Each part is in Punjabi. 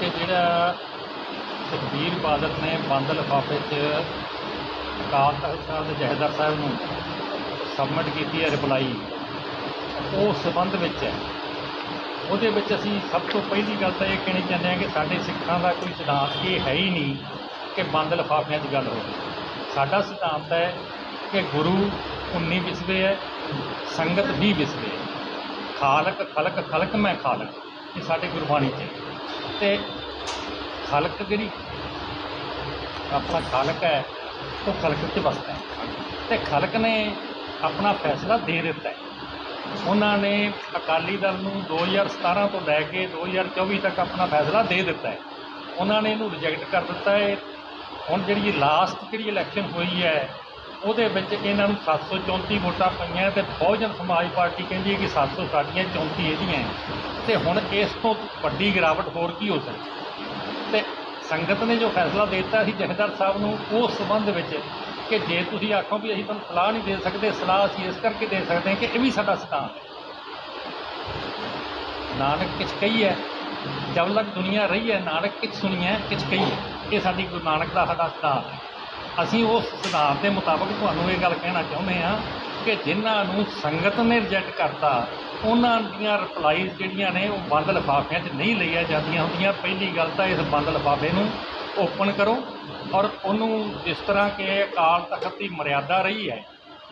ਕਿ ਜਿਹੜਾ ਸੁਖਬੀਰ ਬਾਦਲ ਨੇ ਬੰਦ ਲਿਫਾਫੇ 'ਚ ਅਕਾਲ ਤਖਤ ਸਾਹਿਬ ਦੇ ਜਥੇਦਾਰ ਸਾਹਿਬ ਨੂੰ ਸਬਮਿਟ ਕੀਤੀ ਹੈ ਰਿਪਲਾਈ ਉਹ ਸਬੰਧ ਵਿੱਚ ਹੈ। ਉਹਦੇ ਵਿੱਚ ਅਸੀਂ ਸਭ ਤੋਂ ਪਹਿਲੀ ਗੱਲ ਤਾਂ ਇਹ ਕਹਿਣੀ ਚਾਹੁੰਦੇ ਹਾਂ ਕਿ ਸਾਡੇ ਸਿੱਖਾਂ ਦਾ ਕੋਈ ਸਿਧਾਂਤ ਇਹ ਹੈ ਹੀ ਨਹੀਂ ਕਿ ਬੰਦ ਲਿਫਾਫਿਆਂ 'ਚ ਗੱਲ ਹੋਵੇ। ਸਾਡਾ ਸਿਧਾਂਤ ਹੈ ਕਿ ਗੁਰੂ 19 ਵਿਸਵੇ ਹੈ, ਸੰਗਤ 20 ਵਿਸਵੇ ਹੈ। ਖਾਲਕ, ਖਲਕ ਖਲਕ ਮੈਂ ਖਾਲਕ, ਇਹ ਸਾਡੇ ਗੁਰਬਾਣੀ 'ਚ ਤੇ ਖਲਕ ਜਿਹੜੀ, ਆਪਣਾ ਖਾਲਕ ਹੈ, ਉਹ ਖਲਕ 'ਚ ਵਸਦਾ ਹੈ। ਤੇ ਖਲਕ ਨੇ ਆਪਣਾ ਫੈਸਲਾ ਦੇ ਦਿੱਤਾ ਹੈ। ਉਹਨਾਂ ਨੇ ਅਕਾਲੀ ਦਲ ਨੂੰ 2017 ਤੋਂ ਲੈ ਕੇ 2024 ਤੱਕ ਆਪਣਾ ਫੈਸਲਾ ਦੇ ਦਿੱਤਾ ਹੈ। ਉਹਨਾਂ ਨੇ ਇਹਨੂੰ ਰਿਜੈਕਟ ਕਰ ਦਿੱਤਾ ਹੈ। ਹੁਣ ਜਿਹੜੀ ਲਾਸਟ ਜਿਹੜੀ ਇਲੈਕਸ਼ਨ ਹੋਈ ਹੈ ਉਹਦੇ ਵਿੱਚ ਇਹਨਾਂ ਨੂੰ 734 ਵੋਟਾਂ ਪਈਆਂ ਤੇ ਬਹੁਜਨ ਸਮਾਜ ਪਾਰਟੀ ਕਹਿੰਦੀ ਹੈ ਕਿ 700 ਸਾਡੀਆਂ 34 ਇਹਦੀਆਂ ਹੈ। ਤੇ ਹੁਣ ਇਸ ਤੋਂ ਵੱਡੀ ਗਿਰਾਵਟ ਹੋਰ ਕੀ ਹੋ ਸਕਦੀ? ਤੇ ਸੰਗਤ ਨੇ ਜੋ ਫੈਸਲਾ ਦੇ ਦਿੱਤਾ ਸੀ ਜਥੇਦਾਰ ਸਾਹਿਬ ਨੂੰ, ਉਸ ਸੰਬੰਧ ਵਿੱਚ ਕਿ ਜੇ ਤੁਸੀਂ ਆਖੋ ਵੀ ਅਸੀਂ ਤੁਹਾਨੂੰ ਸਲਾਹ ਨਹੀਂ ਦੇ ਸਕਦੇ, ਸਲਾਹ ਅਸੀਂ ਇਸ ਕਰਕੇ ਦੇ ਸਕਦੇ ਹਾਂ ਕਿ ਇਹ ਵੀ ਸਾਡਾ ਸਿਧਾਂਤ ਨਾਨਕ ਕਿਛ ਕਹੀ ਹੈ, ਜਬ ਤੱਕ ਦੁਨੀਆ ਰਹੀ ਹੈ, ਨਾਨਕ ਕਿਛ ਸੁਣੀ ਹੈ, ਕਿਛ ਕਹੀ ਹੈ। ਇਹ ਸਾਡੀ ਗੁਰੂ ਨਾਨਕ ਦਾ ਸਾਡਾ ਸਿਧਾਂਤ ਹੈ। ਅਸੀਂ ਉਸ ਸਿਧਾਂਤ ਦੇ ਮੁਤਾਬਕ ਤੁਹਾਨੂੰ ਇਹ ਗੱਲ ਕਹਿਣਾ ਚਾਹੁੰਦੇ ਹਾਂ ਕਿ ਜਿਨ੍ਹਾਂ ਨੂੰ ਸੰਗਤ ਨੇ ਰਿਜੈਕਟ ਕਰਤਾ, ਉਹਨਾਂ ਦੀਆਂ ਰਿਪਲਾਈਜ਼ ਜਿਹੜੀਆਂ ਨੇ ਉਹ ਬੰਦ ਲਿਫਾਫਿਆਂ 'ਚ ਨਹੀਂ ਲਈਆਂ ਜਾਂਦੀਆਂ ਹੁੰਦੀਆਂ। ਪਹਿਲੀ ਗੱਲ ਤਾਂ ਇਸ ਬੰਦ ਲਿਫਾਫੇ ਨੂੰ ਓਪਨ ਕਰੋ ਔਰ ਉਹਨੂੰ ਜਿਸ ਤਰ੍ਹਾਂ ਕਿ ਅਕਾਲ ਤਖਤ ਦੀ ਮਰਿਆਦਾ ਰਹੀ ਹੈ,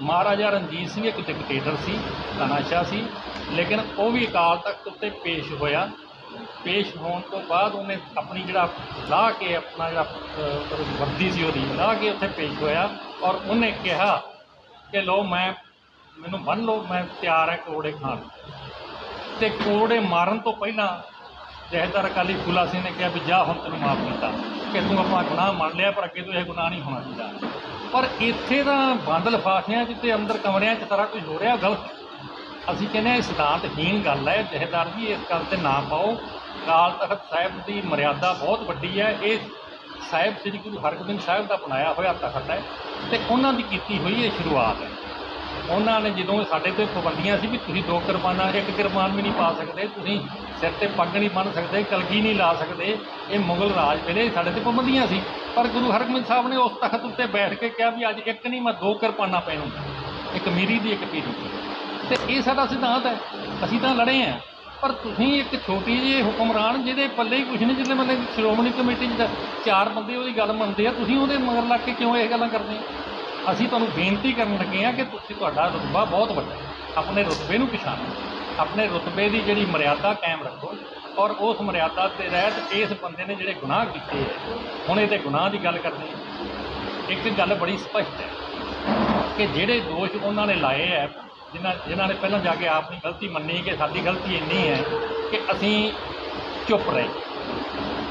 ਮਹਾਰਾਜਾ ਰਣਜੀਤ ਸਿੰਘ ਇੱਕ ਡਿਕਟੇਟਰ ਸੀ ਤਾਨਾਸ਼ਾਹ ਸੀ, ਲੇਕਿਨ ਉਹ ਵੀ ਅਕਾਲ ਤਖਤ ਉੱਤੇ ਪੇਸ਼ ਹੋਇਆ। ਪੇਸ਼ ਹੋਣ ਤੋਂ ਬਾਅਦ ਉਹਨੇ ਆਪਣੀ ਜਿਹੜਾ ਲਾਹ ਕੇ ਆਪਣਾ ਜਿਹੜਾ ਅਹ, ਵਰਦੀ ਸੀ ਉਹਦੀ ਲਾਹ ਕੇ ਉੱਥੇ ਪੇਸ਼ ਹੋਇਆ ਔਰ ਉਹਨੇ ਕਿਹਾ ਕਿ ਲੋ ਮੈਂ ਮੈਨੂੰ ਬੰਨ ਲਓ ਮੈਂ ਤਿਆਰ ਹਾਂ ਕੋੜੇ ਖਾਣ। ਨੂੰ। ਤੇ ਕੋੜੇ ਮਾਰਨ ਤੋਂ ਪਹਿਲਾਂ ਜਹੇਦਾਰ ਅਕਾਲੀ ਫੂਲਾ ਸਿੰਘ ਨੇ ਕਿਹਾ ਵੀ ਜਾ ਹੁਣ ਤੈਨੂੰ ਮਾਫ ਕੀਤਾ ਕਿ ਤੂੰ ਆਪਣਾ ਗੁਨਾਹ ਮੰਨ ਲਿਆ ਪਰ ਅੱਗੇ ਤੋਂ ਇਹ ਗੁਨਾਹ ਨਹੀਂ ਹੋਣਾ ਚਾਹੀਦਾ। ਪਰ ਇੱਥੇ ਤਾਂ ਬੰਦ ਲਿਫਾਫਿਆਂ 'ਚ ਤੇ ਅੰਦਰ ਕਮਰਿਆਂ 'ਚ ਸਾਰਾ ਕੁਝ ਹੋ ਰਿਹਾ ਗਲਤ। ਅਸੀਂ ਕਹਿੰਦੇ ਹਾਂ ਇਹ ਸਿਧਾਂਤਹੀਣ ਗੱਲ ਹੈ ਜਹੇਦਾਰ ਜੀ ਇਸ ਗੱਲ ਤੇ ਨਾ ਪਾਓ। ਅਕਾਲ ਤਖਤ ਸਾਹਿਬ ਦੀ ਮਰਿਆਦਾ ਬਹੁਤ ਵੱਡੀ ਹੈ। ਇਹ ਸਾਹਿਬ ਸ੍ਰੀ ਗੁਰੂ ਹਰਗੋਬਿੰਦ ਸਾਹਿਬ ਦਾ ਬਣਾਇਆ ਹੋਇਆ ਤਖਤ ਹੈ ਤੇ ਉਹਨਾਂ ਦੀ ਕੀਤੀ ਹੋਈ ਇਹ ਸ਼ੁਰੂਆਤ ਹੈ। ਉਹਨਾਂ ਨੇ ਜਦੋਂ ਸਾਡੇ ਤੇ ਪਾਬੰਦੀਆਂ ਸੀ ਵੀ ਤੁਸੀਂ ਦੋ ਕਿਰਪਾਨਾਂ ਇੱਕ ਕਿਰਪਾਨ ਵੀ ਨਹੀਂ ਪਾ ਸਕਦੇ, ਤੁਸੀਂ ਸਿਰ ਤੇ ਪੱਗ ਨਹੀਂ ਬੰਨ੍ਹ ਸਕਦੇ, ਕਲਗੀ ਨਹੀਂ ਲਾ ਸਕਦੇ, ਇਹ ਮੁਗਲ ਰਾਜ ਵੇਲੇ ਸਾਡੇ ਤੇ ਪਾਬੰਦੀਆਂ ਸੀ। ਪਰ ਗੁਰੂ ਹਰਗੋਬਿੰਦ ਸਾਹਿਬ ਨੇ ਉਸ ਤਖਤ ਉੱਤੇ ਬੈਠ ਕੇ ਕਿਹਾ ਵੀ ਅੱਜ ਇੱਕ ਨਹੀਂ, ਮੈਂ ਦੋ ਕਿਰਪਾਨਾਂ ਪਹਿਨੂੰਗਾ ਇੱਕ ਮੀਰੀ ਦੀ, ਇੱਕ ਪੀਰੀ ਦੀ। ਤੇ ਇਹ ਸਾਡਾ ਸਿਧਾਂਤ ਹੈ। ਅਸੀਂ ਤਾਂ ਲੜੇ ਆ ਪਰ ਤੁਸੀਂ ਇੱਕ ਛੋਟੀ ਜਿਹੀ ਹੁਕਮਰਾਨ ਜਿਹਦੇ ਪੱਲੇ ਹੀ ਕੁਝ ਨਹੀਂ, ਜਿਹਦੇ ਮਤਲਬ ਸ਼੍ਰੋਮਣੀ ਕਮੇਟੀ 'ਚ ਚਾਰ ਬੰਦੇ ਉਹਦੀ ਗੱਲ ਮੰਨਦੇ ਆ, ਤੁਸੀਂ ਉਹਦੇ ਮਗਰ ਲੱਗ ਕੇ ਕਿਉਂ ਇਹ ਗੱਲਾਂ ਕਰਦੇ ਆ ਅਸੀਂ ਤੁਹਾਨੂੰ ਬੇਨਤੀ ਕਰਨ ਲੱਗੇ ਆ ਕਿ ਤੁਸੀਂ ਤੁਹਾਡਾ ਰੁਤਬਾ ਬਹੁਤ ਵੱਡਾ ਹੈ। ਆਪਣੇ ਰੁਤਬੇ ਨੂੰ ਪਛਾਣੋ। ਆਪਣੇ ਰੁਤਬੇ ਦੀ ਜਿਹੜੀ ਮਰਿਆਦਾ ਕਾਇਮ ਰੱਖੋ ਔਰ ਉਸ ਮਰਿਆਦਾ ਦੇ ਰਹਿਤ ਇਸ ਬੰਦੇ ਨੇ ਜਿਹੜੇ ਗੁਨਾਹ ਕੀਤੇ ਹੈ ਹੁਣ ਇਹਦੇ ਗੁਨਾਹ ਦੀ ਗੱਲ ਕਰਨੀ ਹਾਂ। ਇੱਕ ਗੱਲ ਬੜੀ ਸਪਸ਼ਟ ਹੈ ਕਿ ਜਿਹੜੇ ਦੋਸ਼ ਉਹਨਾਂ ਨੇ ਲਾਏ ਹੈ ਜਿਨ੍ਹਾਂ ਜਿਨ੍ਹਾਂ ਨੇ ਪਹਿਲਾਂ ਜਾ ਕੇ ਆਪਣੀ ਗਲਤੀ ਮੰਨੀ ਕਿ ਸਾਡੀ ਗਲਤੀ ਇੰਨੀ ਹੈ ਕਿ ਅਸੀਂ ਚੁੱਪ ਰਹੇ।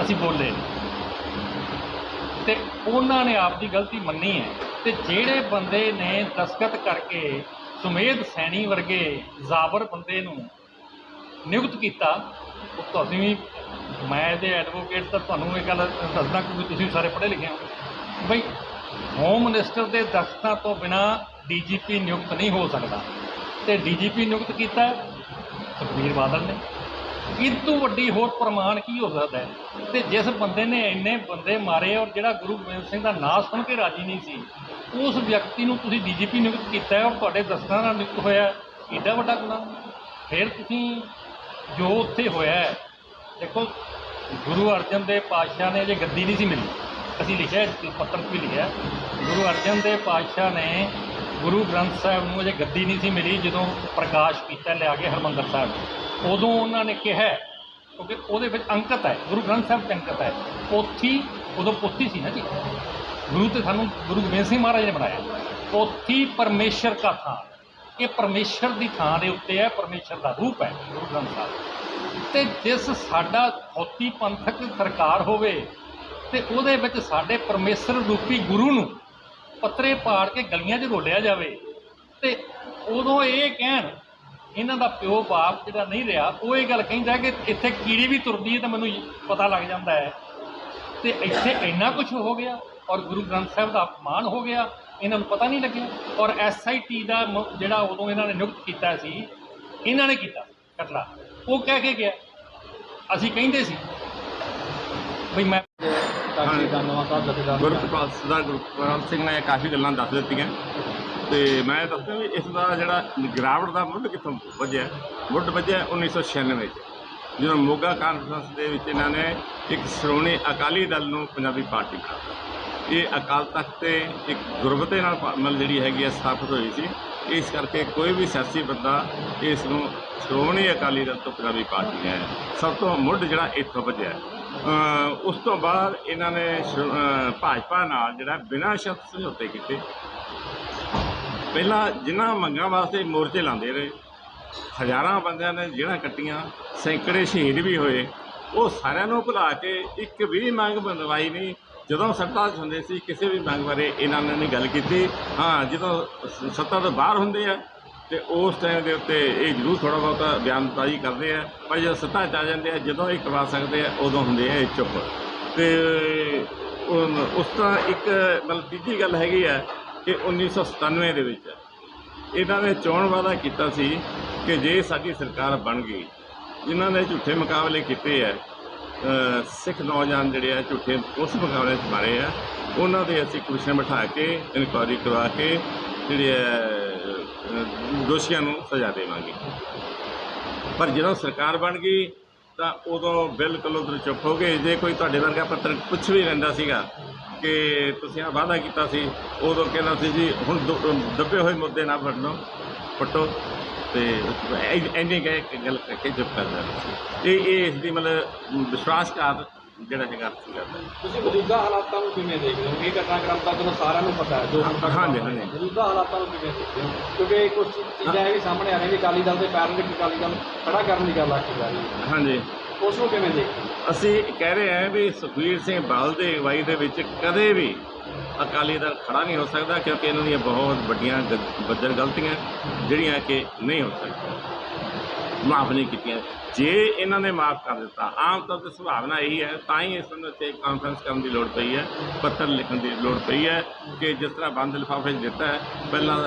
ਅਸੀਂ ਬੋਲੇ ਨਹੀਂ। ਤੇ ਉਹਨਾਂ ਨੇ ਆਪਦੀ ਗਲਤੀ ਮੰਨੀ ਹੈ। ਤੇ ਜਿਹੜੇ ਬੰਦੇ ਨੇ ਦਸਖਤ ਕਰਕੇ ਸੁਮੇਧ ਸੈਣੀ ਵਰਗੇ ਜ਼ਾਬਰ ਬੰਦੇ ਨੂੰ ਨਿਯੁਕਤ ਕੀਤਾ, ਉਹ ਤੁਸੀਂ ਵੀ, ਮੈਂ ਦੇ ਐਡਵੋਕੇਟ ਤਾਂ ਤੁਹਾਨੂੰ ਇਹ ਗੱਲ ਦੱਸਦਾ ਕਿਉਂਕਿ ਤੁਸੀਂ ਸਾਰੇ ਪੜ੍ਹੇ ਲਿਖੇ ਹੋ। ਬਈ ਹੋਮ ਮਿਨਿਸਟਰ ਦੇ ਦਸਤਾਂ ਤੋਂ ਬਿਨਾ ਡੀਜੀਪੀ ਨਿਯੁਕਤ ਨਹੀਂ ਹੋ ਸਕਦਾ। ਤੇ ਡੀਜੀਪੀ ਨਿਯੁਕਤ ਕੀਤਾ ਸੁਖਬੀਰ ਬਾਦਲ ਨੇ। ਇਹ ਤੋਂ ਵੱਡੀ ਹੋਰ ਪ੍ਰਮਾਣ ਕੀ ਹੋ ਸਕਦਾ ਹੈ? ਤੇ ਜਿਸ ਬੰਦੇ ਨੇ ਇੰਨੇ ਬੰਦੇ ਮਾਰੇ ਔਰ ਜਿਹੜਾ ਗੁਰੂ ਗੋਬਿੰਦ ਸਿੰਘ ਦਾ ਨਾਂ ਸੁਣ ਕੇ ਰਾਜੀ ਨਹੀਂ ਸੀ, ਉਸ ਵਿਅਕਤੀ ਨੂੰ ਤੁਸੀਂ ਡੀਜੀਪੀ ਨਿਯੁਕਤ ਕੀਤਾ ਔਰ ਤੁਹਾਡੇ ਦਸਤਾਂ ਨਾਲ ਨਿਯੁਕਤ ਹੋਇਆ ਏਡਾ ਵੱਡਾ ਗੁਨਾਹ। ਫਿਰ ਤੁਸੀਂ ਜੋ ਉੱਥੇ ਹੋਇਆ ਦੇਖੋ, ਗੁਰੂ ਅਰਜਨ ਦੇ ਪਾਤਸ਼ਾਹ ਨੇ ਜੇ ਗੱਦੀ ਨਹੀਂ ਸੀ ਮਿਲੀ, ਅਸੀਂ ਲਿਖਿਆ ਪੱਤਰ 'ਚ ਵੀ ਲਿਖਿਆ, ਗੁਰੂ ਅਰਜਨ ਦੇ ਪਾਤਸ਼ਾਹ ਨੇ ਗੁਰੂ ਗ੍ਰੰਥ ਸਾਹਿਬ ਨੂੰ ਅਜੇ ਗੱਦੀ ਨਹੀਂ ਸੀ ਮਿਲੀ ਜਦੋਂ ਪ੍ਰਕਾਸ਼ ਕੀਤਾ ਲਿਆ ਕੇ ਹਰਮੰਦਰ ਸਾਹਿਬ। ਉਦੋਂ ਉਹਨਾਂ ਨੇ ਕਿਹਾ, ਕਿਉਂਕਿ ਉਹਦੇ ਵਿੱਚ ਅੰਕਤ ਹੈ, ਗੁਰੂ ਗ੍ਰੰਥ ਸਾਹਿਬ 'ਚ ਅੰਕਤ ਹੈ। ਪੋਥੀ ਉਦੋਂ ਪੋਥੀ ਸੀ ਨਾ ਜੀ। ਗੁਰੂ ਤੇ ਸਾਨੂੰ ਗੁਰੂ ਗੋਬਿੰਦ ਸਿੰਘ ਮਹਾਰਾਜ ਨੇ ਬਣਾਇਆ। ਪੋਥੀ ਪਰਮੇਸ਼ਰ ਦਾ ਥਾਂ ਇਹ ਪਰਮੇਸ਼ਰ ਦੀ ਥਾਂ ਦੇ ਉੱਤੇ ਹੈ, ਪਰਮੇਸ਼ਰ ਦਾ ਰੂਪ ਹੈ ਗੁਰੂ ਗ੍ਰੰਥ ਸਾਹਿਬ। ਤੇ ਜਿਸ ਸਾਡਾ ਖੋਤੀ ਪੰਥਕ ਸਰਕਾਰ ਹੋਵੇ, ਤੇ ਉਹਦੇ ਵਿੱਚ ਸਾਡੇ ਪਰਮੇਸ਼ਰ ਰੂਪੀ ਗੁਰੂ ਨੂੰ ਪੱਤਰੇ ਪਾੜ ਕੇ ਗਲੀਆਂ 'ਚ ਰੋਲਿਆ ਜਾਵੇ। ਤੇ ਉਦੋਂ ਇਹ ਕਹਿਣ, ਇਹਨਾਂ ਦਾ ਪਿਓ ਬਾਪ ਜਿਹੜਾ ਨਹੀਂ ਰਿਹਾ, ਉਹ ਇਹ ਗੱਲ ਕਹਿੰਦਾ ਕਿ ਇੱਥੇ ਕੀੜੀ ਵੀ ਤੁਰਦੀ ਹੈ ਤਾਂ ਮੈਨੂੰ ਪਤਾ ਲੱਗ ਜਾਂਦਾ ਹੈ। ਤੇ ਇੱਥੇ ਇੰਨਾ ਕੁਝ ਹੋ ਗਿਆ ਔਰ ਗੁਰੂ ਗ੍ਰੰਥ ਸਾਹਿਬ ਦਾ ਅਪਮਾਨ ਹੋ ਗਿਆ, ਇਹਨਾਂ ਨੂੰ ਪਤਾ ਨਹੀਂ ਲੱਗਿਆ। ਔਰ ਐਸਆਈਟੀ ਦਾ ਜਿਹੜਾ ਉਦੋਂ ਇਹਨਾਂ ਨੇ ਨਿਯੁਕਤ ਕੀਤਾ ਸੀ, ਇਹਨਾਂ ਨੇ ਕੀਤਾ ਕਟਲਾ ਉਹ ਕਹਿ ਕੇ ਗਿਆ। ਅਸੀਂ ਕਹਿੰਦੇ ਸੀ ਵੀ ਮੈਂ ਕਾਸ਼ੀ ਦਾ ਨਵਾਂ ਗੁਰਪ੍ਰਸਾਦ ਸਰਦਾਰ ਗੁਰਪ੍ਰਸਾਦ ਸਿੰਘ ਨੇ ਕਾਫੀ ਗੱਲਾਂ ਦੱਸ ਦਿੱਤੀਆਂ। ਤੇ ਮੈਂ ਦੱਸਦਾ ਵੀ ਇਸ ਦਾ ਜਿਹੜਾ ਗਿਰਾਵਟ ਦਾ ਮੁੱਢ ਕਿੱਥੋਂ ਵੱਜਿਆ? ਮੁੱਢ ਵੱਜਿਆ 1996 ਚ, ਜਦੋਂ ਮੋਗਾ ਕਾਨਫਰੰਸ ਦੇ ਵਿੱਚ ਇਹਨਾਂ ਨੇ ਇੱਕ ਸ਼੍ਰੋਮਣੀ ਅਕਾਲੀ ਦਲ ਨੂੰ ਪੰਜਾਬੀ ਪਾਰਟੀ ਬਣਾਇਆ ਇਹ ਅਕਾਲ ਤਖਤ ਤੇ ਇੱਕ ਗੁਰਬਤੇ ਨਾਲ ਮਤਲਬ ਜਿਹੜੀ ਹੈਗੀ ਹੈ ਸਥਾਪਿਤ ਹੋਈ ਸੀ। ਇਸ ਕਰਕੇ ਕੋਈ ਵੀ ਸਿਆਸੀ ਬੰਦਾ ਇਸ ਨੂੰ ਸ਼੍ਰੋਮਣੀ ਅਕਾਲੀ ਦਲ ਤੋਂ ਪੰਜਾਬੀ ਪਾਰਟੀ ਹੈ। ਸਭ ਤੋਂ ਮੁੱਢ ਜਿਹੜਾ ਇੱਥੋਂ ਵੱਜਿਆ। ਉਸ ਤੋਂ ਬਾਅਦ ਇਹਨਾਂ ਨੇ ਸ਼੍ਰੋ- ਭਾਜਪਾ ਨਾਲ ਜਿਹੜਾ ਬਿਨਾਂ ਸ਼ਰਤ ਸਮਝੌਤੇ ਕੀਤੇ। ਪਹਿਲਾਂ ਜਿਨ੍ਹਾਂ ਮੰਗਾਂ ਵਾਸਤੇ ਮੋਰਚੇ ਲਾਉਂਦੇ ਰਹੇ, ਹਜ਼ਾਰਾਂ ਬੰਦਿਆਂ ਨੇ ਜਿਹੜਾ ਕੱਟੀਆਂ, ਸੈਂਕੜੇ ਸ਼ਹੀਦ ਵੀ ਹੋਏ। ਉਹ ਸਾਰਿਆਂ ਨੂੰ ਭੁਲਾ ਕੇ ਇੱਕ ਵੀ ਮੰਗ ਬਣਵਾਈ ਨਹੀਂ। ਜਦੋਂ ਸੱਤਾ 'ਚ ਹੁੰਦੇ ਸੀ, ਕਿਸੇ ਵੀ ਮੰਗ ਬਾਰੇ ਇਹਨਾਂ ਨੇ ਨਹੀਂ ਗੱਲ ਕੀਤੀ। ਹਾਂ, ਜਦੋਂ ਸੱਤਾ ਤੋਂ ਬਾਹਰ ਹੁੰਦੇ ਆ ਤੇ ਉਸ ਟਾਈਮ ਦੇ ਉੱਤੇ ਇਹ ਜ਼ਰੂਰ ਥੋੜਾ ਬਹੁਤਾ ਬਿਆਨਤਾਜ਼ੀ ਕਰਦੇ ਆ ਪਰ ਜਦੋਂ ਸੱਤਾ 'ਚ ਆ ਜਾਂਦੇ ਆ ਜਦੋਂ ਇਹ ਕਰਵਾ ਸਕਦੇ ਆ ਉਦੋਂ ਹੁੰਦੇ ਆ ਇਹ ਚੁੱਪ। ਤੇ ਉਸ ਤਰ੍ਹਾਂ ਇੱਕ ਮਤਲਬ ਤੀਜੀ ਗੱਲ ਹੈਗੀ ਆ ਕਿ 1997 ਦੇ ਵਿੱਚ ਇਹਨਾਂ ਨੇ ਚੋਣ ਵਾਅਦਾ ਕੀਤਾ ਸੀ ਕਿ ਜੇ ਸਾਡੀ ਸਰਕਾਰ ਬਣ ਗਈ ਜਿਨ੍ਹਾਂ ਨੇ ਝੂਠੇ ਮੁਕਾਬਲੇ ਕੀਤੇ ਆ ਸਿੱਖ ਨੌਜਵਾਨ ਜਿਹੜੇ ਆ ਝੂਠੇ ਉਸ ਮੁਕਾਬਲੇ 'ਚ ਮਾਰੇ ਆ ਉਹਨਾਂ ਦੇ ਅਸੀਂ ਕਮਿਸ਼ਨ ਬਿਠਾ ਕੇ ਇਨਕੁਆਇਰੀ ਕਰਵਾ ਕੇ ਜਿਹੜੇ ਆ, ਦੋਸ਼ੀਆਂ ਨੂੰ ਸਜ਼ਾ ਦੇਵਾਂਗੇ। ਪਰ ਜਦੋਂ ਸਰਕਾਰ ਬਣ ਗਈ, ਤਾਂ ਉਦੋਂ ਬਿਲਕੁਲ ਉਧਰ ਚੁੱਪ ਹੋ ਗਏ। ਜੇ ਕੋਈ ਤੁਹਾਡੇ ਵਰਗਾ ਪੱਤਰ ਪੁੱਛ ਵੀ ਲੈਂਦਾ ਸੀਗਾ ਕਿ ਤੁਸੀਂ ਆ ਵਾਅਦਾ ਕੀਤਾ ਸੀ, ਉਦੋਂ ਕਹਿੰਦਾ ਸੀ ਜੀ, ਹੁਣ ਦ- ਦੱਬੇ ਹੋਏ ਮੁੱਦੇ ਨਾ ਫੜਨੋ ਪਟੋ ਤੇ ਐ- ਐਨੀ ਕਹਿ ਕੇ ਗੱਲ ਕਰਕੇ ਚੁੱਪ ਕਰ ਜਾਂਦਾ ਸੀ। ਇਹ ਇਹ ਇਸ ਦੀ ਮਤਲਬ ਵਿਸ਼ਵਾਸਘਾਤ ਜਿਹੜਾ ਹੈਗਾ ਸੀਗਾ। ਤੁਸੀਂ ਮੌਜੂਦਾ ਹਾਲਾਤਾਂ ਨੂੰ ਕਿਵੇਂ ਦੇਖਦੇ ਹੋ? ਇਹ ਘਟਨਾਕ੍ਰਮ ਤਾਂ ਚਲੋ ਸਾਰਿਆਂ ਨੂੰ ਪਤਾ ਹੈ ਜੋ ਹੁਣ ਤੱਕ ਹਾਂਜੀ, ਹਾਂਜੀ। ਮੌਜੂਦਾ ਹਾਲਾਤਾਂ ਨੂੰ ਕਿਵੇਂ ਦੇਖਦੇ ਹੋ? ਕਿਉਂਕਿ ਕੁਝ ਚੀਜ਼ਾਂ ਇਹ ਵੀ ਸਾਹਮਣੇ ਆ ਰਹੀਆਂ ਵੀ ਅਕਾਲੀ ਦਲ ਦੇ ਪੈਰਾਂ ਦੇ ਅਕਾਲੀ ਦਲ ਖੜਾ ਕਰਨ ਦੀ ਗੱਲ ਆਖੀ ਜਾ ਰਹੀ ਹੈ। ਹਾਂਜੀ। ਉਸ ਨੂੰ ਕਿਵੇਂ ਦੇਖਦੇ ਹੋ? ਅਸੀਂ ਕਹਿ ਰਹੇ ਹਾਂ ਵੀ ਸੁਖਵੀਰ ਸਿੰਘ ਬਾਦਲ ਦੀ ਅਗਵਾਈ ਦੇ ਵਿੱਚ ਕਦੇ ਵੀ ਅਕਾਲੀ ਦਲ ਖੜਾ ਨਹੀਂ ਹੋ ਸਕਦਾ ਕਿਉਂਕਿ ਇਹਨਾਂ ਦੀਆਂ ਬਹੁਤ ਵੱਡੀਆਂ ਗ- ਬੱਜਰ ਗਲਤੀਆਂ ਜਿਹੜੀਆਂ ਕਿ ਨਹੀਂ ਹੋ ਸਕਦੀਆਂ। ਮਾਫ ਨਹੀਂ ਕੀਤੀਆਂ। ਜੇ ਇਹਨਾਂ ਨੇ ਮਾਫ ਕਰ ਦਿੱਤਾ, ਆਮ ਤੌਰ ਤੇ ਸੁਭਾਵਨਾ ਇਹੀ ਹੈ, ਤਾਂ ਹੀ ਇਸ ਨੂੰ ਤੇ ਕਾਨਫਰੰਸ ਕਰਨ ਦੀ ਲੋੜ ਪਈ ਹੈ, ਪੱਤਰ ਲਿਖਣ ਦੀ ਲੋੜ ਪਈ ਹੈ ਕਿ ਜਿਸ ਤਰ੍ਹਾਂ ਬੰਦ ਲਿਫਾਫੇ 'ਚ ਦਿੱਤਾ ਹੈ, ਪਹਿਲਾਂ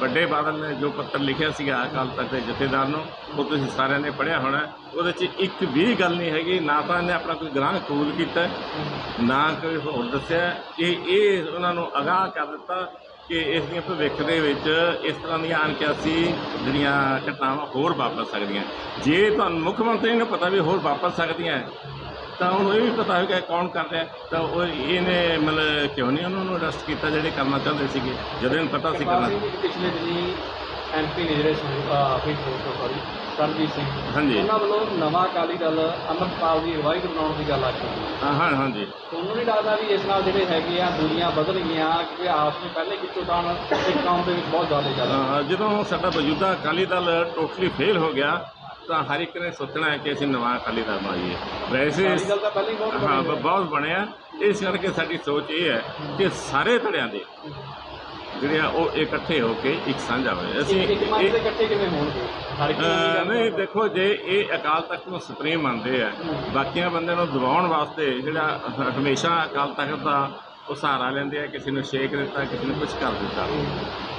ਵੱਡੇ ਬਾਦਲ ਨੇ ਜੋ ਪੱਤਰ ਲਿਖਿਆ ਸੀਗਾ ਅਕਾਲ ਤਖਤ ਦੇ ਜਥੇਦਾਰ ਨੂੰ, ਉਹ ਤੁਸੀਂ ਸਾਰਿਆਂ ਨੇ ਪੜ੍ਹਿਆ ਹੋਣਾ ਉਹਦੇ 'ਚ ਇੱਕ ਵੀ ਗੱਲ ਨਹੀਂ ਹੈਗੀ, ਨਾ ਤਾਂ ਇਹਨੇ ਆਪਣਾ ਕੋਈ ਗੁਨਾਹ ਕਬੂਲ ਕੀਤਾ, ਨਾ ਕੋਈ ਹੋਰ ਦੱਸਿਆ। ਕਿ ਇਹ ਉਹਨਾਂ ਨੂੰ ਅਗਾਹ ਕਰ ਦਿੱਤਾ ਕਿ ਇਸ ਦੀਆਂ ਭਵਿੱਖ ਦੇ ਵਿੱਚ ਇਸ ਤਰ੍ਹਾਂ ਦੀਆਂ ਅਣਕਿਆਸੀ ਜਿਹੜੀਆਂ ਘਟਨਾਵਾਂ ਹੋਰ ਵਾਪਰ ਸਕਦੀਆਂ। ਜੇ ਤੁਹਾਨੂੰ ਮੁੱਖ ਮੰਤਰੀ ਨੂੰ ਪਤਾ ਵੀ ਹੋਰ ਵਾਪਰ ਸਕਦੀਆਂ ਤਾਂ ਉਹਨੂੰ ਇਹ ਵੀ ਪਤਾ ਹੋਵੇਗਾ ਕੌਣ ਕਰ ਰਿਹਾ ਤਾਂ ਉਹ ਇਹਨੇ ਮਤਲਬ ਕਿਉਂ ਨਹੀਂ ਉਹਨਾਂ ਨੂੰ ਅਰੈਸਟ ਕੀਤਾ ਜਿਹੜੇ ਕਰਨਾ ਚਾਹੁੰਦੇ ਸੀਗੇ? ਜਦੋਂ ਇਹਨੂੰ ਪਤਾ ਸੀ ਕਰਨਾ ਪਿਛਲੇ ਦਿਨੀ ਐਮਪੀ ਨੇ ਜਿਹੜੇ ਫਰੀਦਕੋਟ ਤੋਂ ਸੌਰੀ ਸਰਜੀਤ ਸਿੰਘ। ਹਾਂਜੀ। ਉਹਨਾਂ ਵੱਲੋਂ ਨਵਾਂ ਅਕਾਲੀ ਦਲ ਅੰਮ੍ਰਿਤਪਾਲ ਦੀ ਅਗਵਾਈ ਬਣਾਉਣ ਦੀ ਗੱਲ ਆਖੀ ਹਾਂ ਹਾਂ ਹਾਂਜੀ। ਤੁਹਾਨੂੰ ਨਹੀਂ ਲੱਗਦਾ ਵੀ ਇਸ ਨਾਲ ਜਿਹੜੇ ਹੈਗੇ ਆ ਦੁਨੀਆ ਬਦਲ ਗਈਆਂ ਕਿ ਆਪਸ ਵਿੱਚ ਪਹਿਲੇ ਕਿਚੋ ਤਾਂ ਇੱਕ ਕੰਮ ਦੇ ਵਿੱਚ ਬਹੁਤ ਜ਼ਿਆਦਾ ਜ਼ਿਆਦਾ। ਜਦੋਂ ਸਾਡਾ ਮੌਜੂਦਾ ਅਕਾਲੀ ਦਲ ਟੋਟਲੀ ਫੇਲ ਹੋ ਗਿਆ ਤਾਂ ਹਰ ਇੱਕ ਨੇ ਸੋਚਣਾ ਹੈ ਕਿ ਅਸੀਂ ਨਵਾਂ ਅਕਾਲੀ ਦਲ ਬਣਾਈਏ। ਵੈਸੇ ਹੀ ਬਹੁਤ ਬਣਿਆ। ਇਸ ਕਰਕੇ ਸਾਡੀ ਸੋਚ ਇਹ ਹੈ ਕਿ ਸਾਰੇ ਧੜਿਆਂ ਦੇ ਜਿਹੜੇ ਆ ਉਹ ਇਕੱਠੇ ਹੋ ਕੇ ਇੱਕ ਸਾਂਝਾ ਹੋਏ। ਅਸੀਂ ਇੱਕ ਮੰਚ ਇਹ- ਦੇ ਇਕੱਠੇ ਕਿਵੇਂ ਹੋਣਗੇ? ਹਰ ਇੱਕ ਨੂੰ ਅਹ ਗੱਲ ਨਹੀਂ ਦੇਖੋ ਜੇ ਇਹ ਅਕਾਲ ਤਖਤ ਨੂੰ ਸੁਪਰੀਮ ਮੰਨਦੇ ਆ ਬਾਕੀਆਂ ਬੰਦਿਆਂ ਨੂੰ ਦਬਾਉਣ ਵਾਸਤੇ ਜਿਹੜਾ ਹਮੇਸ਼ਾ ਅਕਾਲ ਤਖਤ ਦਾ ਉਹ ਸਹਾਰਾ ਲੈਂਦੇ ਆ ਕਿਸੇ ਨੂੰ ਸ਼ੇਕ ਦਿੱਤਾ ਕਿਸੇ ਨੂੰ ਕੁਝ ਕਰ ਦਿੱਤਾ।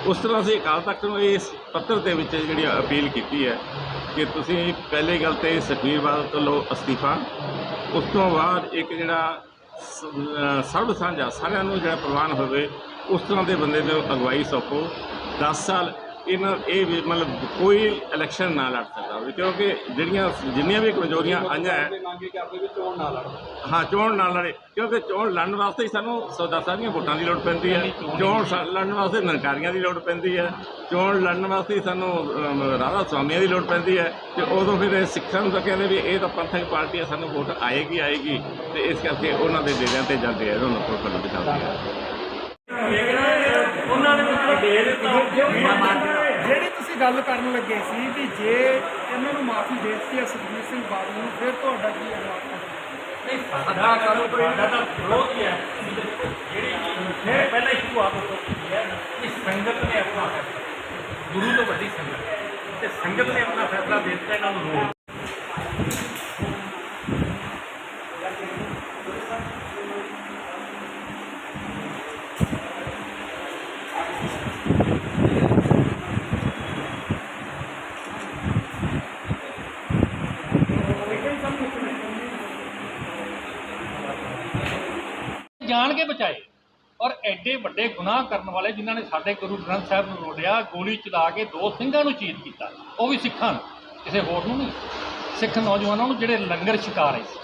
ਉਸ ਤਰ੍ਹਾਂ ਅਸੀਂ ਅਕਾਲ ਤਖਤ ਨੂੰ ਇਸ ਪੱਤਰ ਦੇ ਵਿੱਚ ਜਿਹੜੀ ਅਪੀਲ ਕੀਤੀ ਹੈ ਕਿ ਤੁਸੀਂ ਪਹਿਲੀ ਗੱਲ ਤੇ ਸੁਖਬੀਰ ਬਾਦਲ ਤੋਂ ਲਓ ਅਸਤੀਫਾ। ਉਸ ਤੋਂ ਬਾਅਦ ਇੱਕ ਜਿਹੜਾ ਸਰਬ ਸਾਂਝਾ ਸਾਰਿਆਂ ਨੂੰ ਜਿਹੜਾ ਪ੍ਰਵਾਨ ਹੋਵੇ, ਉਸ ਤਰ੍ਹਾਂ ਦੇ ਬੰਦੇ ਨੂੰ ਅਗਵਾਈ ਸੌਂਪੋ। 10 ਸਾਲ ਇਹਨਾਂ, ਇਹ ਵੀ ਮਤਲਬ ਕੋਈ ਇਲੈਕਸ਼ਨ ਨਾ ਲੜ ਸਕਦਾ ਹੋਵੇ ਕਿਉਂਕਿ ਜਿਹੜੀਆਂ ਜਿੰਨੀਆਂ ਵੀ ਕਮਜ਼ੋਰੀਆਂ ਆਈਆਂ ਹੈ। ਦੇ ਮੰਗੇ ਕਰਦੇ ਵੀ ਚੋਣ ਨਾ ਲੜੋ ਹਾਂ ਚੋਣ ਨਾ ਲੜੇ ਕਿਉਂਕਿ ਚੋਣ ਲੜਨ ਵਾਸਤੇ ਹੀ ਸਾਨੂੰ ਸੌਦਾ ਸਾਰੀਆਂ ਵੋਟਾਂ ਦੀ ਲੋੜ ਪੈਂਦੀ ਹੈ। ਚੋਣ ਸਾ- ਲੜਨ ਵਾਸਤੇ ਨਨਕਾਰੀਆਂ ਦੀ ਲੋੜ ਪੈਂਦੀ ਹੈ। ਚੋਣ ਲੜਨ ਵਾਸਤੇ ਹੀ ਸਾਨੂੰ ਅਮ, ਰਾਧਾ ਸਵਾਮੀਆਂ ਦੀ ਲੋੜ ਪੈਂਦੀ ਹੈ। ਤੇ ਉਦੋਂ ਫਿਰ ਇਹ ਸਿੱਖਾਂ ਨੂੰ ਤਾਂ ਕਹਿੰਦੇ ਵੀ ਇਹ ਤਾਂ ਪੰਥਕ ਪਾਰਟੀ ਹੈ ਸਾਨੂੰ ਵੋਟ ਆਏਗੀ ਆਏਗੀ। ਤੇ ਇਸ ਕਰਕੇ ਉਹਨਾਂ ਦੇ ਡੇਰਿਆਂ ਤੇ ਜਾਂਦੇ ਆ ਉਹਨਾਂ ਨੂੰ ਕੋਈ ਫ਼ਰਕ ਦਿਖਾਉਂਦੇ ਆ ਜਿਹੜੀ ਤੁਸੀਂ ਗੱਲ ਕਰਨ ਲੱਗੇ ਸੀ ਵੀ ਜੇ ਇਹਨਾਂ ਨੂੰ ਮਾਫੀ ਦੇ ਦਿੱਤੀ ਹੈ ਸੁਖਬੀਰ ਸਿੰਘ ਬਾਦਲ ਨੂੰ ਫਿਰ ਤੁਹਾਡਾ ਕੀ ਅਗਲਾ ਸਾਡਾ ਕੰਮ ਸਾਡਾ ਤਾਂ ਵਿਰੋਧ ਹੀ ਹੈ। ਜਿਹੜੀ ਮੈਂ ਪਹਿਲਾਂ ਹੀ ਸ਼ੁਰੂਆਤ ਤੋਂ ਕੀਤੀ ਹੈ ਕਿ ਸੰਗਤ ਨੇ ਆਪਣਾ ਗੁਰੂ ਤੋਂ ਵੱਡੀ ਸੰਗਤ। ਤੇ ਸੰਗਤ ਨੇ ਆਪਣਾ ਫੈਸਲਾ ਦੇ ਦਿੱਤਾ ਇਹਨਾਂ ਨੂੰ ਜਾਣ ਕੇ ਬਚਾਏ। ਔਰ ਐਡੇ ਵੱਡੇ ਗੁਨਾਹ ਕਰਨ ਵਾਲੇ ਜਿਨ੍ਹਾਂ ਨੇ ਸਾਡੇ ਗੁਰੂ ਗ੍ਰੰਥ ਸਾਹਿਬ ਨੂੰ ਰੋੜਿਆ, ਗੋਲੀ ਚਲਾ ਕੇ ਦੋ ਸਿੰਘਾਂ ਨੂੰ ਸ਼ਹੀਦ ਕੀਤਾ, ਉਹ ਵੀ ਸਿੱਖਾਂ ਨੂੰ, ਕਿਸੇ ਹੋਰ ਨੂੰ ਨਹੀਂ। ਸਿੱਖ ਨੌਜਵਾਨਾਂ ਨੂੰ ਜਿਹੜੇ ਲੰਗਰ ਛਕਾਰੇ ਸੀ,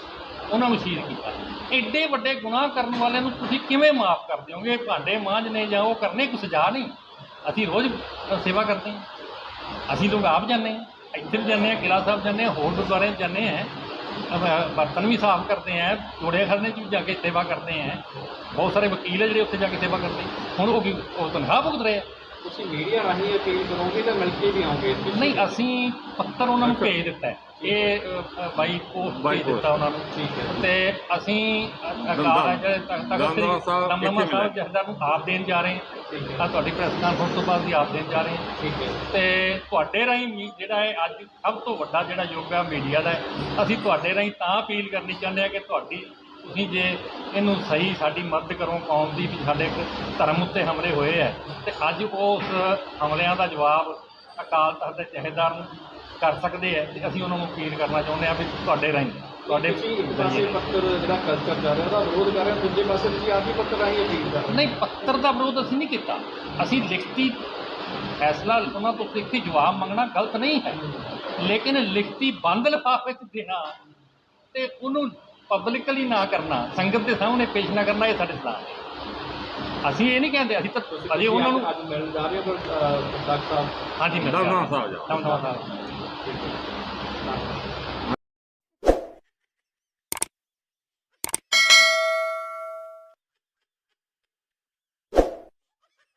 ਉਹਨਾਂ ਨੂੰ ਸ਼ਹੀਦ ਕੀਤਾ। ਐਡੇ ਵੱਡੇ ਗੁਨਾਹ ਕਰਨ ਵਾਲਿਆਂ ਨੂੰ ਤੁਸੀਂ ਕਿਵੇਂ ਮਾਫ ਕਰ ਦਿਓਗੇ ਭਾਂਡੇ ਮਾਂਝ ਨੇ ਜਾਂ ਉਹ ਕਰਨੇ ਕੋਈ ਸਜ਼ਾ ਨਹੀਂ। ਅਸੀਂ ਰੋਜ਼ ਸੇਵਾ ਕਰਦੇ ਹਾਂ। ਅਸੀਂ ਲੋਕ ਆਪ ਜਾਂਦੇ ਹਾਂ, ਇੱਥੇ ਵੀ ਜਾਂਦੇ ਹਾਂ ਕਿਲਾ ਸਾਹਿਬ ਜਾਂਦੇ ਹਾਂ, ਹੋਰ ਗੁਰਦੁਆਰੇ ਜਾਂਦੇ ਹਾਂ। ਬਰਤਨ ਵੀ ਸਾਫ਼ ਕਰਦੇ ਹਾਂ ਜੋੜੇ ਖਰਨੇ 'ਚ ਵੀ ਜਾ ਕੇ ਸੇਵਾ ਕਰਦੇ ਹਾਂ ਬਹੁਤ ਸਾਰੇ ਵਕੀਲ ਹੈ ਜਿਹੜੇ ਉੱਥੇ ਜਾ ਕੇ ਸੇਵਾ ਕਰਦੇ ਹੁਣ ਉਹ ਕੀ ਉਹ ਤਨਖਾਹ ਭੁਗਤ ਰਹੇ ਆ। ਤੁਸੀਂ ਮੀਡੀਆ ਰਾਹੀਂ ਅਪੀਲ ਕਰੋਗੇ ਤਾਂ ਮਿਲ ਕੇ ਵੀ ਆਓਗੇ? ਵਿੱਚ? ਨਹੀਂ ਅਸੀਂ ਪੱਤਰ ਉਹਨਾਂ ਨੂੰ ਭੇਜ ਦਿੱਤਾ ਹੈ। ਇਹ ਬਾਈ ਪੋਸਟ ਬਾਈ ਭੇਜ ਦਿੱਤਾ ਉਹਨਾਂ ਨੂੰ। ਠੀਕ ਹੈ। ਤੇ ਅਸੀਂ ਅਕਾਲ ਜਿਹੜੇ ਤਖਤ ਸ੍ਰੀ ਦਮਦਮਾ ਸਾਹਿਬ। ਜਹਦਾਰ ਨੂੰ ਆਪ ਦੇਣ ਜਾ ਰਹੇ ਹੈ। ਆ ਤੁਹਾਡੀ ਪ੍ਰੈਸ ਕਾਨਫਰੰਸ ਤੋਂ ਬਾਅਦ ਵੀ ਆਪ ਦੇਣ ਜਾ ਰਹੇ ਹਾਂ। ਠੀਕ ਹੈ। ਤੇ ਤੁਹਾਡੇ ਰਾਹੀਂ ਵੀ ਜਿਹੜਾ ਹੈ ਅੱਜ ਸਭ ਤੋਂ ਵੱਡਾ ਜਿਹੜਾ ਯੁੱਗ ਹੈ ਮੀਡੀਆ ਦਾ ਹੈ ਅਸੀਂ ਤੁਹਾਡੇ ਰਾਹੀਂ ਤਾਂ ਅਪੀਲ ਕਰਨੀ ਚਾਹੁੰਦੇ ਹਾਂ ਕਿ ਤੁਹਾਡੀ ਤੁਸੀਂ ਜੇ ਇਹਨੂੰ ਸਹੀ ਸਾਡੀ ਮਦਦ ਕਰੋ ਕੌਮ ਦੀ ਵੀ ਸਾਡੇ ਇੱਕ ਧਰਮ ਉੱਤੇ ਹਮਲੇ ਹੋਏ ਹੈ ਤੇ ਅੱਜ ਉਸ ਹਮਲਿਆਂ ਦਾ ਜਵਾਬ ਅਕਾਲ ਤਖਤ ਦੇ ਜਹੇਦਾਰ ਨੂੰ ਕਰ ਸਕਦੇ ਹੈ ਤੇ ਅਸੀਂ ਉਹਨਾਂ ਨੂੰ ਅਪੀਲ ਕਰਨਾ ਚਾਹੁੰਦੇ ਹਾਂ ਵੀ ਤੁਹਾਡੇ ਰਾਹੀਂ ਤੁਹਾਡੇ ਪਾਸੇ ਪੱਤਰ ਜਿਹੜਾ ਕਲਚਰ ਚੱਲ ਰਿਹਾ ਉਹਦਾ ਵਿਰੋਧ ਕਰ ਰਹੇ ਹੋ ਦੂਜੇ ਪਾਸੇ ਤੁਸੀਂ ਆਪ ਹੀ ਪੱਤਰ ਰਾਹੀਂ ਅਪੀਲ ਕਰ ਰਹੇ ਨਹੀਂ ਪੱਤਰ ਦਾ ਵਿਰੋਧ ਅਸੀਂ ਨਹੀਂ ਕੀਤਾ। ਅਸੀਂ ਲਿਖਤੀ ਫੈਸਲਾ ਉਹਨਾਂ ਤੋਂ ਲਿਖਤੀ ਜਵਾਬ ਮੰਗਣਾ ਗਲਤ ਨਹੀਂ ਹੈ। ਲੇਕਿਨ ਲਿਖਤੀ ਬੰਦ ਲਿਫਾਫੇ 'ਚ ਦੇਣਾ ਤੇ ਉਹਨੂੰ ਪਬਲਿਕਲੀ ਨਾ ਕਰਨਾ ਸੰਗਤ ਦੇ ਸਾਹਮਣੇ ਪੇਸ਼ ਨਾ ਕਰਨਾ ਇਹ ਸਾਡੇ ਖਿਲਾਫ ਹੈ। ਅਸੀਂ ਇਹ ਨਹੀਂ ਕਹਿੰਦੇ ਅਸੀਂ ਤਾਂ ਅਜੇ ਉਹਨਾਂ ਨੂੰ ਅੱਜ ਮਿਲਣ ਜਾ ਰਹੇ ਹੋ ਪਰ ਡਾਕਟਰ ਸਾਹਿਬ। ਹਾਂਜੀ ਮੈਂ ਦਮਦਮਾ ਸਾਹਿਬ ਜਾਓ। ਦਮਦਮਾ ਸਾਹਿਬ। ਠੀਕ ਹੈ।